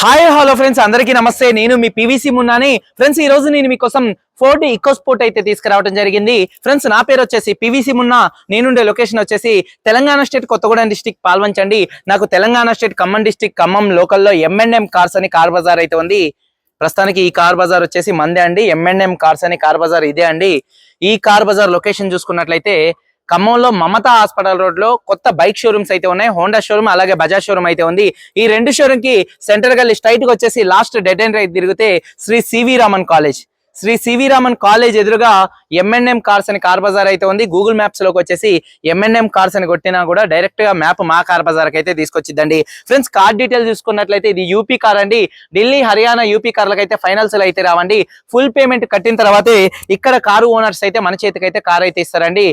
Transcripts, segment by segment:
Hi hello friends అందరికీ నమస్తే. నేను మీ పీవీసీ మున్నాని. ఫ్రెండ్స్ ఈ రోజు నేను మీకోసం ఫోర్డ్ ఈకో స్పోర్ట్ అయితే తీసుకురావడం జరిగింది. ఫ్రెండ్స్ నా పేరు వచ్చేసి పీవీసీ మున్నా. నేనుండే లొకేషన్ వచ్చేసి తెలంగాణ స్టేట్ కొత్తగూడెం డిస్టిక్ పాల్వంచండి. నాకు తెలంగాణ స్టేట్ ఖమ్మం డిస్టిక్ ఖమ్మం లోకల్లో ఎంఎన్ఎం కార్స్ అని కార్ బజార్ అయితే ఉంది. ప్రస్తుతానికి ఈ కార్ బజార్ వచ్చేసి మందే అండి. ఎంఎన్ఎం కార్స్ అని కార్ బజార్ ఇదే అండి. ఈ కార్ బజార్ లొకేషన్ చూసుకున్నట్లయితే ఖమ్మంలో మమతా హాస్పిటల్ రోడ్లో కొత్త బైక్ షోరూమ్స్ అయితే ఉన్నాయి. హోండా షోరూమ్ అలాగే బజాజ్ షోరూమ్ అయితే ఉంది. ఈ రెండు షోరూమ్కి సెంటర్ గల్లి స్ట్రైట్గా వచ్చేసి లాస్ట్ డెడ్ అండ్ రైట్ తిరిగితే Shri CV Raman college. Shri CV Raman college ఎదురుగా ఎంఎన్ఎం కార్స్ అని కార్ బజార్ అయితే ఉంది. గూగుల్ మ్యాప్స్లోకి వచ్చేసి ఎంఎన్ఎం కార్స్ అని కొట్టినా కూడా డైరెక్ట్గా మ్యాప్ మా కార్ బజార్ అయితే తీసుకొచ్చిద్దండి. ఫ్రెండ్స్ కార్ డీటెయిల్ చూసుకున్నట్లయితే ఇది యూపీ కార్ అండి. ఢిల్లీ హర్యానా యూపీ కార్లకు అయితే ఫైనల్స్ అయితే రావండి. ఫుల్ పేమెంట్ కట్టిన తర్వాతే ఇక్కడ కారు ఓనర్స్ అయితే మన చేతికి అయితే కార్ అయితే ఇస్తారండి.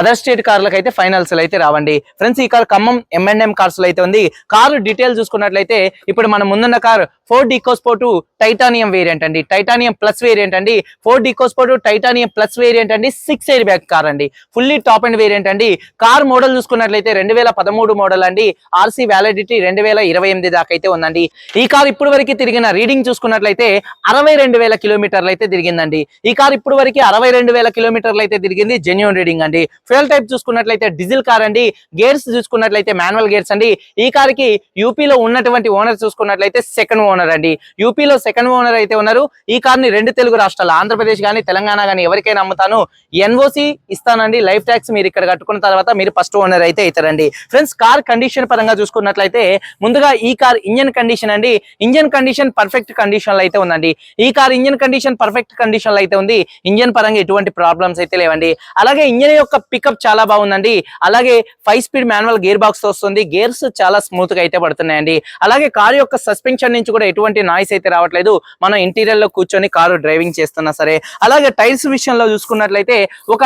అదర్ స్టేట్ కార్లకు అయితే ఫైనల్స్ అయితే రావండి. ఫ్రెండ్స్ ఈ కార్ ఖమ్మం ఎంఎన్ఎం కార్స్లో అయితే ఉంది. కారు డీటెయిల్ చూసుకున్నట్లయితే ఇప్పుడు మనం ముందున్న car Ford EcoSport titanium variant అండి. టైటానియం ప్లస్ వేరియంట్ అండి. Ford EcoSport titanium plus variant అండి. సిక్స్ ఎయిర్ బ్యాగ్ కార్ అండి. ఫుల్లీ టాప్ అండ్ వేరియంట్ అండి. కార్ మోడల్ చూసుకున్నట్లయితే రెండు వేల పదమూడు మోడల్ అండి. ఆర్సీ వ్యాలిడిటీ రెండు వేల ఇరవై ఎనిమిది దాకా అయితే ఉందండి. ఈ కార్ ఇప్పుడు వరకు తిరిగిన రీడింగ్ చూసుకున్నట్లయితే అరవై రెండు వేల కిలోమీటర్లు అయితే తిరిగిందండి. ఈ కార్ ఇప్పుడు వరకు అరవై రెండు వేల కిలోమీటర్లు అయితే తిరిగింది. జెన్యున్ రీడింగ్ అండి. ఫ్యూల్ టైప్ చూసుకున్నట్లయితే డీజిల్ కార్ అండి. గేర్స్ చూసుకున్నట్లయితే మాన్యువల్ గేర్స్ అండి. ఈ కార్కి యూపీలో ఉన్నటువంటి ఓనర్ చూసుకున్నట్లయితే సెకండ్ ఓనర్ అండి. యూపీలో సెకండ్ ఓనర్ అయితే ఉన్నారు. ఈ కార్ని రెండు తెలుగు రాష్ట్రాలు ఆంధ్రప్రదేశ్ కానీ తెలంగాణ కానీ ఎవరికైనా అమ్ముతాను. ఎన్ఓసి ఇస్తానండి. లైఫ్ ట్యాక్స్ మీరు ఇక్కడ కట్టుకున్న తర్వాత మీరు ఫస్ట్ ఓనర్ అయితే అవుతారండి. ఫ్రెండ్స్ కార్ కండిషన్ పరంగా చూసుకున్నట్లయితే ముందుగా ఈ కార్ ఇంజన్ కండిషన్ అండి. ఇంజన్ కండిషన్ పర్ఫెక్ట్ కండిషన్లో అయితే ఉందండి. ఈ కార్ ఇంజన్ కండిషన్ పర్ఫెక్ట్ కండిషన్లో అయితే ఉంది. ఇంజన్ పరంగా ఎటువంటి ప్రాబ్లమ్స్ అయితే లేవండి. అలాగే ఇంజన్ యొక్క పికప్ చాలా బాగుందండి. అలాగే five speed manual gear box వస్తుంది. గేర్స్ చాలా స్మూత్గా అయితే పడుతున్నాయండి. అలాగే కార్ యొక్క సస్పెన్షన్ నుంచి కూడా ఎటువంటి నాయిస్ అయితే రావట్లేదు. మనం ఇంటీరియర్లో కూర్చొని కారు డ్రైవింగ్ చేస్తున్నా సరే. అలాగే టైర్స్ విషయంలో చూసుకున్నట్లయితే ఒక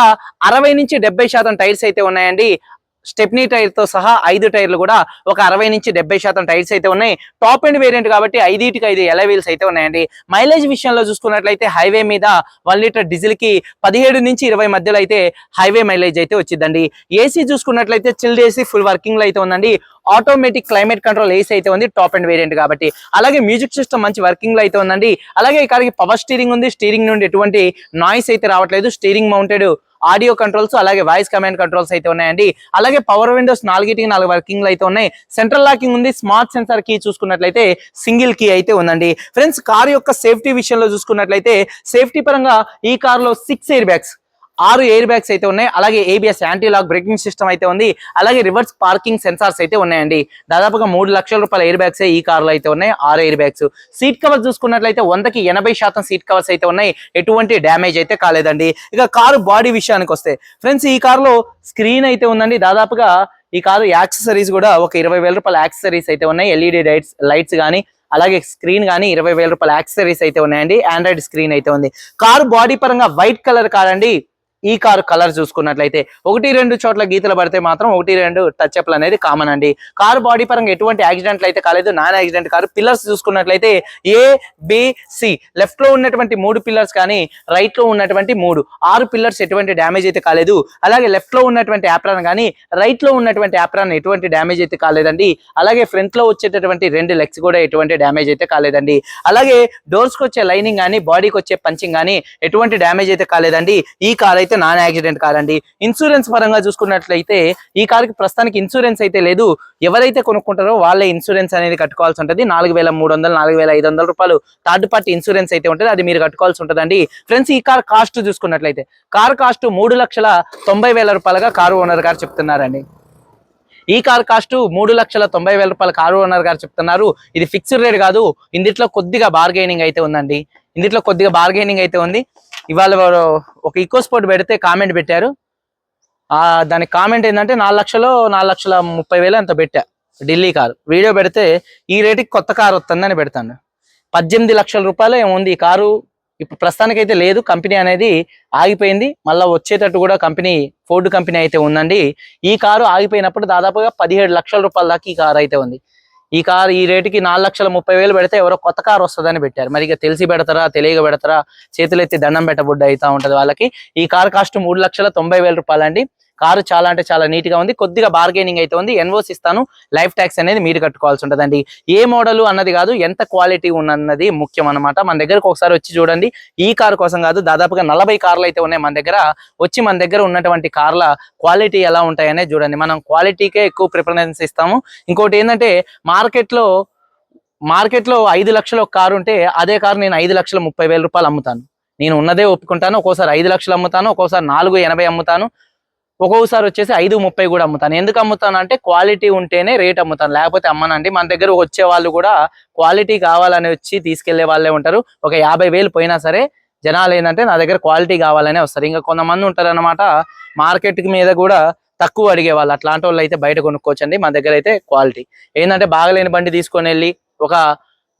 అరవై నుంచి డెబ్బై శాతం టైర్స్ అయితే ఉన్నాయండి. స్టెప్నీ టైర్తో సహా ఐదు టైర్లు కూడా ఒక అరవై నుంచి డెబ్బై శాతం టైర్స్ అయితే ఉన్నాయి. టాప్ అండ్ వేరియంట్ కాబట్టి ఐదుటికి ఐదు ఎలా వీల్స్ అయితే ఉన్నాయండి? మైలేజ్ విషయంలో చూసుకున్నట్లయితే హైవే మీద వన్ లీటర్ డీజిల్కి పదిహేడు నుంచి ఇరవై మధ్యలో అయితే హైవే మైలేజ్ అయితే వచ్చిందండి. ఏసీ చూసుకున్నట్లయితే చిల్డ్ ఏసీ ఫుల్ వర్కింగ్లో అయితే ఉందండి. ఆటోమేటిక్ క్లైమేట్ కంట్రోల్ ఏసీ అయితే ఉంది టాప్ అండ్ వేరియంట్ కాబట్టి. అలాగే మ్యూజిక్ సిస్టమ్ మంచి వర్కింగ్లో అయితే ఉందండి. అలాగే ఇక్కడ పవర్ స్టీరింగ్ ఉంది. స్టీరింగ్ నుండి ఎటువంటి నాయిస్ అయితే రావట్లేదు. స్టీరింగ్ మౌంటెడ్ ఆడియో కంట్రోల్స్ అలాగే వాయిస్ కమాండ్ కంట్రోల్స్ అయితే ఉన్నాయండి. అలాగే పవర్ విండోస్ నాలుగిటికి నాలుగు వర్కింగ్ అయితే ఉన్నాయి. సెంట్రల్ లాకింగ్ ఉంది స్మార్ట్ సెన్సార్ కీ చూసుకున్నట్లయితే సింగిల్ కీ అయితే ఉందండి. ఫ్రెండ్స్ కార్ యొక్క సేఫ్టీ విషయంలో చూసుకున్నట్లయితే సేఫ్టీ పరంగా ఈ కార్లో సిక్స్ ఎయిర్ బ్యాగ్స్ ఆరు ఎయిర్ బ్యాగ్స్ అయితే ఉన్నాయి. అలాగే ABS anti lock braking system అయితే ఉంది. అలాగే రివర్స్ పార్కింగ్ సెన్సార్స్ అయితే ఉన్నాయండి. దాదాపుగా మూడు లక్షల రూపాయల ఎయిర్ బ్యాగ్స్ ఈ కార్లో అయితే ఉన్నాయి. ఆరు ఎయిర్ బ్యాగ్స్ సీట్ కవర్స్ చూసుకున్నట్లయితే వందకి ఎనభై శాతం సీట్ కవర్స్ అయితే ఉన్నాయి. ఎటువంటి డ్యామేజ్ అయితే కాలేదండి. ఇక కారు బాడీ విషయానికి వస్తే ఫ్రెండ్స్ ఈ కార్లో స్క్రీన్ అయితే ఉందండి. దాదాపుగా ఈ కారు యాక్సెసరీస్ కూడా ఒక ఇరవై వేల రూపాయల యాక్సెసరీస్ అయితే ఉన్నాయి. ఎల్ఈడి లైట్స్ లైట్స్ కానీ అలాగే స్క్రీన్ కానీ ఇరవై వేల రూపాయల యాక్సెసరీస్ అయితే ఉన్నాయండి. ఆండ్రాయిడ్ స్క్రీన్ అయితే ఉంది. కారు బాడీ పరంగా వైట్ కలర్ కార్ అండి ఈ కారు కలర్ చూసుకున్నట్లయితే ఒకటి రెండు చోట్ల గీతలు పడితే మాత్రం ఒకటి రెండు టచ్ అప్లు అనేది కామన్ అండి. కారు బాడీ పరంగా ఎటువంటి యాక్సిడెంట్లు అయితే కాలేదు. నాన్ యాక్సిడెంట్ కారు పిల్లర్స్ చూసుకున్నట్లయితే ఏ బి సి లెఫ్ట్లో ఉన్నటువంటి మూడు పిల్లర్స్ కానీ రైట్లో ఉన్నటువంటి మూడు ఆరు పిల్లర్స్ ఎటువంటి డ్యామేజ్ అయితే కాలేదు. అలాగే లెఫ్ట్లో ఉన్నటువంటి యాప్రాన్ కానీ రైట్లో ఉన్నటువంటి యాప్రాన్ ఎటువంటి డ్యామేజ్ అయితే కాలేదండి. అలాగే ఫ్రంట్లో వచ్చేటటువంటి రెండు లెగ్స్ కూడా ఎటువంటి డ్యామేజ్ అయితే కాలేదండి. అలాగే డోర్స్కి వచ్చే లైనింగ్ కానీ బాడీకి వచ్చే పంచింగ్ కానీ ఎటువంటి డ్యామేజ్ అయితే కాలేదండి. ఈ కార్ అయితే నాన్ యాక్సిడెంట్ కార్ అండి ఇన్సూరెన్స్ పరంగా చూసుకున్నట్లయితే ఈ కార్కి ప్రస్తుతానికి ఇన్సూరెన్స్ అయితే లేదు. ఎవరైతే కొనుక్కుంటారో వాళ్ళే ఇన్సూరెన్స్ అనేది కట్టుకోవాల్సి ఉంటుంది. నాలుగు వేల మూడు వందలు నాలుగు వేల ఐదు వందల రూపాయలు థర్డ్ పార్టీ ఇన్సూరెన్స్ అయితే ఉంటుంది. అది మీరు కట్టుకోవాల్సి ఉంటుందండి. ఫ్రెండ్స్ ఈ కార్ కాస్ట్ చూసుకున్నట్లయితే కార్ కాస్ట్ మూడు లక్షల తొంభై వేల రూపాయలుగా కారు ఓనర్ గారు చెప్తున్నారండి. ఈ కార్ కాస్ట్ మూడు లక్షల తొంభై వేల రూపాయల కారు ఓనర్ గారు చెప్తున్నారు. ఇది ఫిక్స్డ్ రేట్ కాదు. ఇందిట్లో కొద్దిగా బార్గెనింగ్ అయితే ఉందండి. ఇందిట్లో కొద్దిగా బార్గెనింగ్ అయితే ఉంది. ఇవాళ ఒక ఈకో స్పోర్ట్ పెడితే కామెంట్ పెట్టారు. ఆ దాని కామెంట్ ఏంటంటే నాలుగు లక్షలు నాలుగు లక్షల ముప్పై వేలు అంత పెట్టా ఢిల్లీ కారు. వీడియో పెడితే ఈ రేటుకి కొత్త కారు వస్తుందని పెడతాను. పద్దెనిమిది లక్షల రూపాయలు ఏముంది? ఈ కారు ఇప్పుడు ప్రస్తుతానికైతే లేదు. కంపెనీ అనేది ఆగిపోయింది. మళ్ళీ వచ్చేటట్టు కూడా కంపెనీ ఫోర్డ్ కంపెనీ అయితే ఉందండి. ఈ కారు ఆగిపోయినప్పుడు దాదాపుగా పదిహేడు లక్షల రూపాయల దాకా ఈ కారు అయితే ఉంది. ఈ కార్ ఈ రేటుకి నాలుగు లక్షల ముప్పై వేలు పెడితే ఎవరో కొత్త కార్ వస్తుందని పెట్టారు. మరి ఇక తెలిసి పెడతారా తెలియక పెడతారా? చేతులు ఎత్తి దండం పెట్టబుడ్డ అవుతా ఉంటుంది వాళ్ళకి. ఈ కార్ కాస్ట్ మూడు లక్షల తొంభై వేల రూపాయలు అండి కారు చాలా అంటే చాలా నీట్గా ఉంది. కొద్దిగా బార్గెనింగ్ అయితే ఉంది. ఎన్వోస్ ఇస్తాను. లైఫ్ ట్యాక్స్ అనేది మీరు కట్టుకోవాల్సి ఉంటుందండి. ఏ మోడల్ అన్నది కాదు ఎంత క్వాలిటీ ఉన్నది ముఖ్యం అన్నమాట. మన దగ్గరకు ఒకసారి వచ్చి చూడండి. ఈ కారు కోసం కాదు దాదాపుగా నలభై కార్లు అయితే ఉన్నాయి మన దగ్గర. వచ్చి మన దగ్గర ఉన్నటువంటి కార్ల క్వాలిటీ ఎలా ఉంటాయనే చూడండి. మనం క్వాలిటీకే ఎక్కువ ప్రిఫరెన్స్ ఇస్తాము. ఇంకోటి ఏంటంటే మార్కెట్లో మార్కెట్లో ఐదు లక్షల ఒక కారు ఉంటే అదే కారు నేను ఐదు లక్షల ముప్పై వేల రూపాయలు అమ్ముతాను. నేను ఉన్నదే ఒప్పుకుంటాను. ఒక్కోసారి ఐదు లక్షలు అమ్ముతాను. ఒక్కోసారి నాలుగు ఎనభై అమ్ముతాను. ఒక్కొక్కసారి వచ్చేసి ఐదు ముప్పై కూడా అమ్ముతాను. ఎందుకు అమ్ముతాను అంటే క్వాలిటీ ఉంటేనే రేట్ అమ్ముతాను. లేకపోతే అమ్మనండి మన దగ్గర వచ్చే వాళ్ళు కూడా క్వాలిటీ కావాలని వచ్చి తీసుకెళ్ళే వాళ్ళే ఉంటారు. ఒక యాభై వేలు పోయినా సరే జనాలు ఏంటంటే నా దగ్గర క్వాలిటీ కావాలనే వస్తారు. ఇంకా కొంతమంది ఉంటారనమాట మార్కెట్ మీద కూడా తక్కువ అడిగే వాళ్ళు. అట్లాంటి వాళ్ళు అయితే బయట కొనుక్కోవచ్చండి మా దగ్గర అయితే క్వాలిటీ. ఏంటంటే బాగలేని బండి తీసుకొని వెళ్ళి ఒక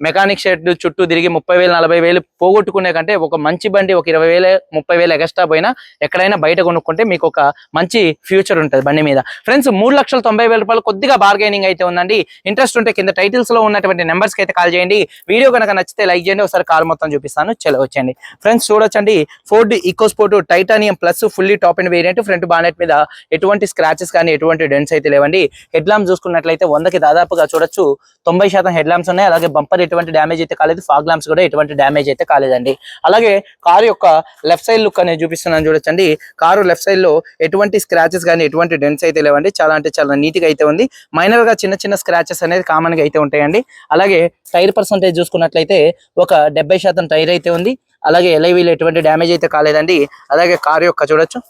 మెకానిక్ షెడ్ చుట్టూ తిరిగి ముప్పై వేలు నలభై వేలు పోగొట్టుకునే కంటే ఒక మంచి బండి ఒక ఇరవై వేలు ముప్పై వేలు ఎగస్ట్రా పోయినా ఎక్కడైనా బయట కొనుక్కుంటే మీకు ఒక మంచి ఫ్యూచర్ ఉంటుంది బండి మీద. ఫ్రెండ్స్ మూడు లక్షల తొంభై వేల రూపాయలు కొద్దిగా బార్గెనింగ్ అయితే ఉందండి. ఇంట్రెస్ట్ ఉంటే కింద టైటిల్స్లో ఉన్నటువంటి నెంబర్స్కి అయితే కాల్ చేయండి. వీడియో కనుక నచ్చితే లైక్ చేయండి. ఒకసారి కార్ మొత్తం చూపిస్తాను. చలో వచ్చండి ఫ్రెండ్స్ చూడొచ్చండి. Ford EcoSport titanium plus fully top end variant front bonnet మీద ఎటువంటి స్క్రాచెస్ కానీ ఎటువంటి డెన్స్ అయితే లేవండి. హెడ్ ల్యాంప్ చూసుకున్నట్లయితే వందకి దాదాపుగా చూడొచ్చు. తొంభై శాతం హెడ్ ల్యాంప్స్ ఉన్నాయి. అలాగే బంపర్ ఎటువంటి డ్యామేజ్ అయితే కాలేదు. ఫాగ్ ల్యాంప్స్ కూడా ఎటువంటి డ్యామేజ్ అయితే కాలేదండి. అలాగే కారు యొక్క లెఫ్ట్ సైడ్ లుక్ అనేది చూపిస్తున్నాను చూడొచ్చండి. కారు లెఫ్ట్ సైడ్లో ఎటువంటి స్క్రాచెస్ కానీ ఎటువంటి డెన్స్ అయితే లేవండి. చాలా అంటే చాలా నీట్గా అయితే ఉంది. మైనర్గా చిన్న చిన్న స్క్రాచెస్ అనేది కామన్గా అయితే ఉంటాయండి. అలాగే టైర్ పర్సంటేజ్ చూసుకున్నట్లయితే ఒక డెబ్బై శాతం టైర్ అయితే ఉంది. అలాగే ఎలైవీలు ఎటువంటి డ్యామేజ్ అయితే కాలేదండి. అలాగే కారు యొక్క చూడొచ్చు.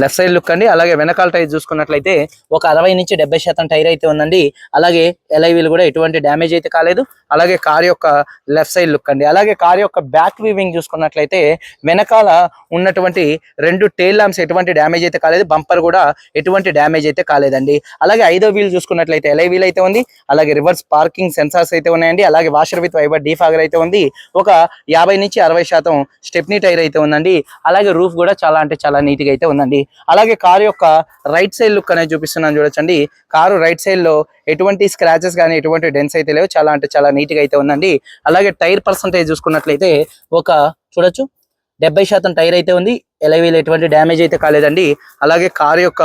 లెఫ్ట్ సైడ్ లుక్ అండి. అలాగే వెనకాల టైర్ చూసుకున్నట్లయితే ఒక అరవై నుంచి డెబ్బై శాతం టైర్ అయితే ఉందండి. అలాగే ఎలైవీలు కూడా ఎటువంటి డ్యామేజ్ అయితే కాలేదు. అలాగే కార్ యొక్క లెఫ్ట్ సైడ్ లుక్ అండి. అలాగే కార్ యొక్క బ్యాక్ వీవింగ్ చూసుకున్నట్లయితే వెనకాల ఉన్నటువంటి రెండు టైల్ ల్యాంప్స్ ఎటువంటి డ్యామేజ్ అయితే కాలేదు. బంపర్ కూడా ఎటువంటి డ్యామేజ్ అయితే కాలేదండి. అలాగే ఐదో వీల్ చూసుకున్నట్లయితే ఎలై వీల్ అయితే ఉంది. అలాగే రివర్స్ పార్కింగ్ సెన్సార్స్ అయితే ఉన్నాయండి. అలాగే వాషర్ విత్ వైబర్ డీఫాగర్ అయితే ఉంది. ఒక యాభై నుంచి అరవై శాతం స్టెప్నీ టైర్ అయితే ఉందండి. అలాగే రూఫ్ కూడా చాలా అంటే చాలా నీట్గా అయితే ఉందండి. అలాగే కారు యొక్క రైట్ సైడ్ లుక్ అనేది చూపిస్తున్నాను చూడొచ్చండి. కారు రైట్ సైడ్లో ఎటువంటి స్క్రాచెస్ కానీ ఎటువంటి డెన్స్ అయితే లేవు. చాలా అంటే చాలా నీట్గా అయితే ఉందండి. అలాగే టైర్ పర్సంటేజ్ చూసుకున్నట్లయితే ఒక చూడొచ్చు డెబ్బై శాతం టైర్ అయితే ఉంది. ఎలవీలు ఎటువంటి డ్యామేజ్ అయితే కాలేదండి. అలాగే కారు యొక్క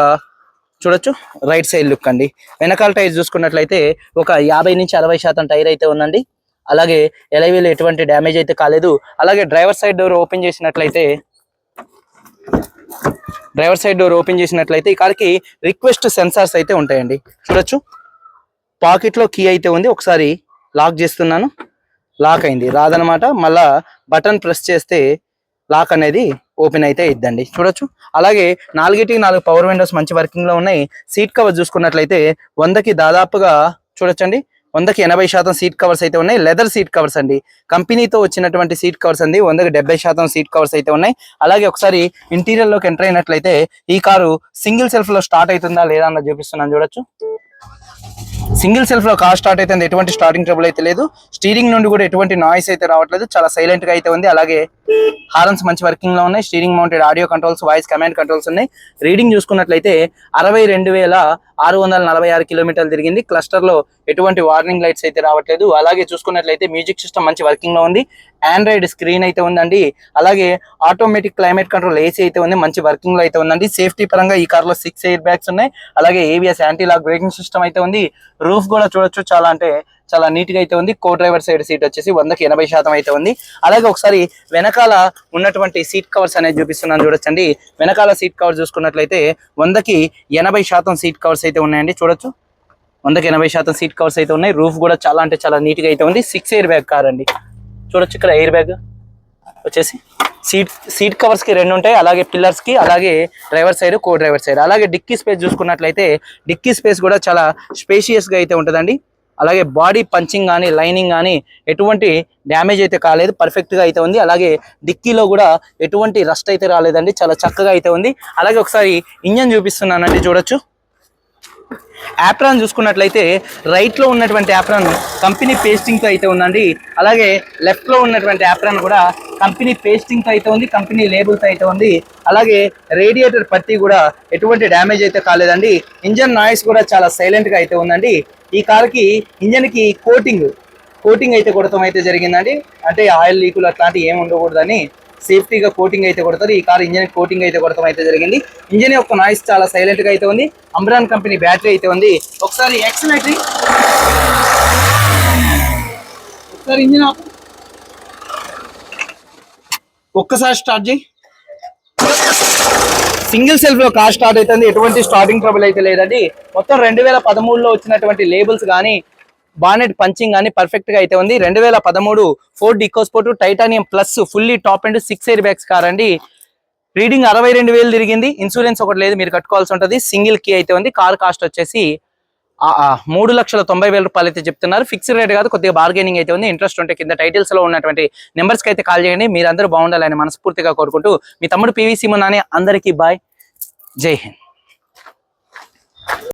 చూడొచ్చు రైట్ సైడ్ లుక్ అండి. వెనకాల టైర్ చూసుకున్నట్లయితే ఒక యాభై నుంచి అరవై శాతం టైర్ అయితే ఉందండి. అలాగే ఎలవీలు ఎటువంటి డ్యామేజ్ అయితే కాలేదు. అలాగే డ్రైవర్ సైడ్ డోర్ ఓపెన్ చేసినట్లయితే డ్రైవర్ సైడ్ డోర్ ఓపెన్ చేసినట్లయితే ఈ కార్కి రిక్వెస్ట్ సెన్సార్స్ అయితే ఉంటాయండి. చూడొచ్చు. పాకెట్లో కీ అయితే ఉంది. ఒకసారి లాక్ చేస్తున్నాను. లాక్ అయింది. రాదనమాట మళ్ళా బటన్ ప్రెస్ చేస్తే లాక్ అనేది ఓపెన్ అయితే ఇద్దండి చూడొచ్చు. అలాగే నాలుగిటికి నాలుగు పవర్ విండోస్ మంచి వర్కింగ్లో ఉన్నాయి. సీట్ కవర్ చూసుకున్నట్లయితే వందకి దాదాపుగా చూడొచ్చండి. వందకి ఎనభై శాతం సీట్ కవర్స్ అయితే ఉన్నాయి. లెదర్ సీట్ కవర్స్ అండి. కంపెనీతో వచ్చినటువంటి సీట్ కవర్స్ అండి. వందకి డెబ్బై శాతం సీట్ కవర్స్ అయితే ఉన్నాయి. అలాగే ఒకసారి ఇంటీరియర్లోకి ఎంటర్ అయినట్లయితే ఈ కారు సింగిల్ సెల్ఫ్లో స్టార్ట్ అవుతుందా లేదా అన్నది చూపిస్తున్నాను. చూడొచ్చు. సింగిల్ సెల్ఫ్లో కార్ స్టార్ట్ అయితే ఎటువంటి స్టార్టింగ్ ట్రబుల్ అయితే లేదు. స్టీరింగ్ నుండి కూడా ఎటువంటి నాయిస్ అయితే రావట్లేదు. చాలా సైలెంట్గా అయితే ఉంది. అలాగే హారన్స్ మంచి వర్కింగ్లో ఉన్నాయి. Steering mounted audio controls voice command controls ఉన్నాయి. రీడింగ్ చూసుకున్నట్లయితే అరవై రెండు వేల ఆరు వందల నలభై ఆరు కిలోమీటర్లు తిరిగింది. క్లస్టర్లో ఎటువంటి వార్నింగ్ లైట్స్ అయితే రావట్లేదు. అలాగే చూసుకున్నట్లయితే మ్యూజిక్ సిస్టమ్ మంచి వర్కింగ్లో ఉంది. ఆండ్రాయిడ్ స్క్రీన్ అయితే ఉందండి. అలాగే ఆటోమేటిక్ క్లైమేట్ కంట్రోల్ ఏసీ అయితే ఉంది. మంచి వర్కింగ్లో అయితే ఉందండి. సేఫ్టీ పరంగా ఈ కార్లో సిక్స్ ఎయిర్ బ్యాగ్స్ ఉన్నాయి. అలాగే ABS anti lock braking system అయితే ఉంది. రూఫ్ కూడా చూడొచ్చు. చాలా అంటే చాలా నీట్గా అయితే ఉంది. కో డ్రైవర్ సైడ్ సీట్ వచ్చేసి వందకి ఎనభై శాతం అయితే ఉంది. అలాగే ఒకసారి వెనకాల ఉన్నటువంటి సీట్ కవర్స్ అనేది చూపిస్తున్నాను చూడొచ్చండి. వెనకాల సీట్ కవర్ చూసుకున్నట్లయితే వందకి ఎనభై శాతం సీట్ కవర్స్ అయితే ఉన్నాయండి. చూడొచ్చు. వందకి ఎనభై శాతం సీట్ కవర్స్ అయితే ఉన్నాయి. రూఫ్ కూడా చాలా అంటే చాలా నీట్గా అయితే ఉంది. సిక్స్ ఎయిర్ బ్యాగ్ కార్ అండి. చూడొచ్చు ఇక్కడ ఎయిర్ బ్యాగ్ వచ్చేసి. సీట్ సీట్ కవర్స్కి రెండు ఉంటాయి. అలాగే పిల్లర్స్కి అలాగే driver side co driver side అలాగే డిక్కీ స్పేస్ చూసుకున్నట్లయితే డిక్కీ స్పేస్ కూడా చాలా స్పేషియస్గా అయితే ఉంటుందండి. అలాగే బాడీ పంచింగ్ కానీ లైనింగ్ కానీ ఎటువంటి డ్యామేజ్ అయితే కాలేదు. పర్ఫెక్ట్గా అయితే ఉంది. అలాగే డిక్కీలో కూడా ఎటువంటి రస్ట్ అయితే రాలేదండి. చాలా చక్కగా అయితే ఉంది. అలాగే ఒకసారి ఇంజన్ చూపిస్తున్నానండి. చూడొచ్చు. యాప్రాన్ చూసుకున్నట్లయితే రైట్లో ఉన్నటువంటి యాప్రాన్ కంపెనీ పేస్టింగ్తో అయితే ఉందండి. అలాగే లెఫ్ట్లో ఉన్నటువంటి యాప్రాన్ కూడా కంపెనీ పేస్టింగ్తో అయితే ఉంది కంపెనీ లేబుల్తో అయితే ఉంది. అలాగే రేడియేటర్ పత్తి కూడా ఎటువంటి డ్యామేజ్ అయితే కాలేదండి. ఇంజన్ నాయిస్ కూడా చాలా సైలెంట్గా అయితే ఉందండి. ఈ కార్కి ఇంజన్కి కోటింగ్ కోటింగ్ అయితే కొడతాం అయితే జరిగిందండి. అంటే ఆయిల్ లీకులు అట్లాంటివి ఏమి ఉండకూడదని సేఫ్టీగా కోటింగ్ అయితే కొడతారు. ఈ కార్ ఇంజన్ కోటింగ్ అయితే కొడతాం అయితే జరిగింది. ఇంజన్ యొక్క నాయిస్ చాలా సైలెంట్గా అయితే ఉంది. అంబ్రాన్ కంపెనీ బ్యాటరీ అయితే ఉంది. ఒకసారి ఎక్సలేటరీ ఒకసారి ఇంజిన్ ఆపు. ఒక్కసారి స్టార్ట్ చేయి. సింగిల్ సెల్ఫ్లో కార్ స్టార్ట్ అవుతుంది. ఎటువంటి స్టార్టింగ్ ట్రబుల్ అయితే లేదండి. మొత్తం రెండు వేల పదమూడులో వచ్చినటువంటి లేబుల్స్ కానీ బానెట్ పంచింగ్ కానీ పర్ఫెక్ట్గా అయితే ఉంది. రెండు వేల పదమూడు Ford EcoSport titanium plus fully top end six air bags car అండి. రీడింగ్ అరవై రెండు వేలు తిరిగింది. ఇన్సూరెన్స్ ఒకటి లేదు మీరు కట్టుకోవాల్సి ఉంటుంది. సింగిల్ కీ అయితే ఉంది. కార్ కాస్ట్ వచ్చేసి మూడు లక్షల తొంభై వేల రూపాయలు అయితే చెప్తున్నారు. ఫిక్స్డ్ రేట్ కాదు కొద్దిగా బార్గెనింగ్ అయితే ఉంది. ఇంట్రెస్ట్ ఉంటే కింద టైటిల్స్లో ఉన్నటువంటి నెంబర్స్కి అయితే కాల్ చేయండి. మీరందరూ బాగుండాలని మనస్ఫూర్తిగా కోరుకుంటూ మీ తమ్ముడు పీవీసీ మున్నాని అందరికీ బాయ్ జై హింద్.